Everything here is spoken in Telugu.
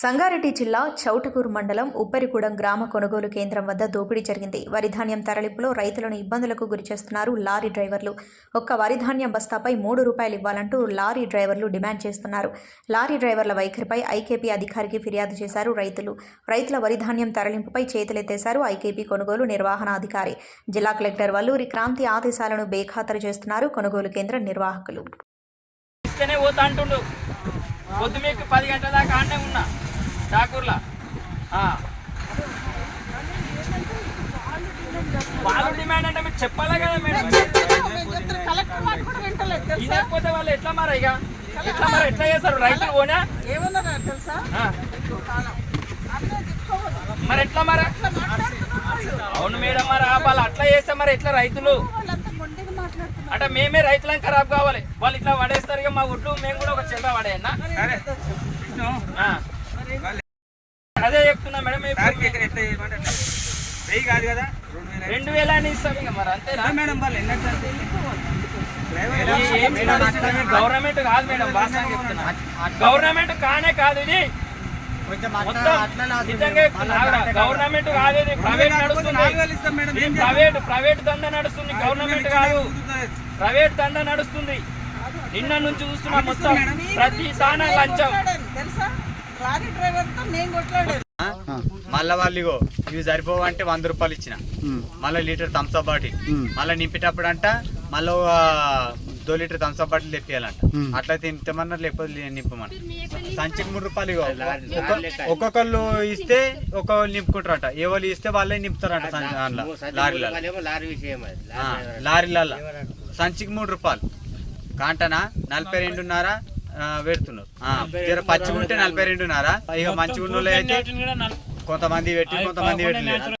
సంగారెడ్డి జిల్లా చౌటకూరు మండలం ఉప్పరిగూడెం గ్రామ కొనుగోలు కేంద్రం వద్ద దోపిడీ జరిగింది. వరిధాన్యం తరలింపులో రైతులను ఇబ్బందులకు గురిచేస్తున్నారు లారీ డ్రైవర్లు. ఒక్క వరిధాన్యం బస్తాపై మూడు రూపాయలు ఇవ్వాలంటూ లారీ డ్రైవర్లు డిమాండ్ చేస్తున్నారు. లారీ డ్రైవర్ల వైఖరిపై ఐకేపీ అధికారికి ఫిర్యాదు చేశారు రైతులు. రైతుల వరిధాన్యం తరలింపుపై చేతులెత్తేశారు ఐకేపీ కొనుగోలు నిర్వహణాధికారి జిల్లా కలెక్టర్ వల్లూరి క్రాంతి ఆదేశాలను బేఖాతరు చేస్తున్నారు కొనుగోలు కేంద్ర నిర్వాహకులు. పొద్దు మీకు పది గంటల దాకా ఆడనే ఉన్నా. ఆ. వాళ్ళు డిమాండ్ అంటే మీరు చెప్పాలా కదా మేడం. కలెక్టర్ మాట కూడా వింటలేదు తెలుసా? ఇదకపోతే వాళ్ళు ఎట్లా మారా ఇక? ఎట్లా మరి ఎట్లా చేస్తారు? రైతులు పోనా? ఏమన్నారా తెలుసా? మరి ఎట్లా మరి? అవును మేడం మరి వాళ్ళు అట్లా చేస్తే మరి ఎట్లా రైతులు? అంటే మేమే రైతులను ఖరాబ్ కావాలి. వాళ్ళు ఇట్లా పడేస్తారు ఇక మా ఒడ్లు మేము కూడా ఒక చిల్లర పడేయన్నా? ఆ. అదే చెప్తున్నా మేడం వెయ్యి కాదు కదా రెండు వేల అని ఇస్తాం ఇక మరి అంతేనా? మేడం వాళ్ళు ఎన్నట్టు? గవర్నమెంట్ కాదు మేడం చెప్తున్నా. గవర్నమెంట్ కానే కాదు ఇది. గవర్నమెంట్ కాదు. ఇది ప్రైవేట్ నడుస్తుంది. ప్రైవేట్ ప్రైవేట్ దంద నడుస్తుంది గవర్నమెంట్ కాదు. ప్రైవేట్ దంద నడుస్తుంది. నిన్న నుంచి చూస్తున్నా మొత్తం ప్రతి దాన లంచం. లారీ డ్రైవర్తో నేను కొట్లాడాను మళ్ళా వాళ్ళు ఇగో ఇవి సరిపోవు అంటే వంద రూపాయలు ఇచ్చిన. మళ్ళీ లీటర్ థమ్స్అప్ బాటిల్. మళ్ళీ నింపేటప్పుడు అంట మళ్ళీ దో లీటర్ థమ్స్అప్ బాటిల్ తెప్పియాలంట. అట్లయితే నింపమన్నారు లేకపోతే నింపమని. సంచికి మూడు రూపాయలు ఒక్కొక్కళ్ళు ఇస్తే ఒక్కొక్కరు నింపుకుంటారంట. ఏ వాళ్ళు ఇస్తే వాళ్ళే నింపుతారంట సంచి- దాంట్లో లారీలలో. లారీ విషయం అది ఆ, లారీలలో సంచికి మూడు రూపాయలు. కాంటనా? నలభై రెండున్నర పెడుతున్నారు. పచ్చిగా ఉంటే నలభై రెండున్నర. ఇక మంచిగా ఉన్న అయితే కొంతమంది పెట్టి కొంతమంది పెట్టలేదు.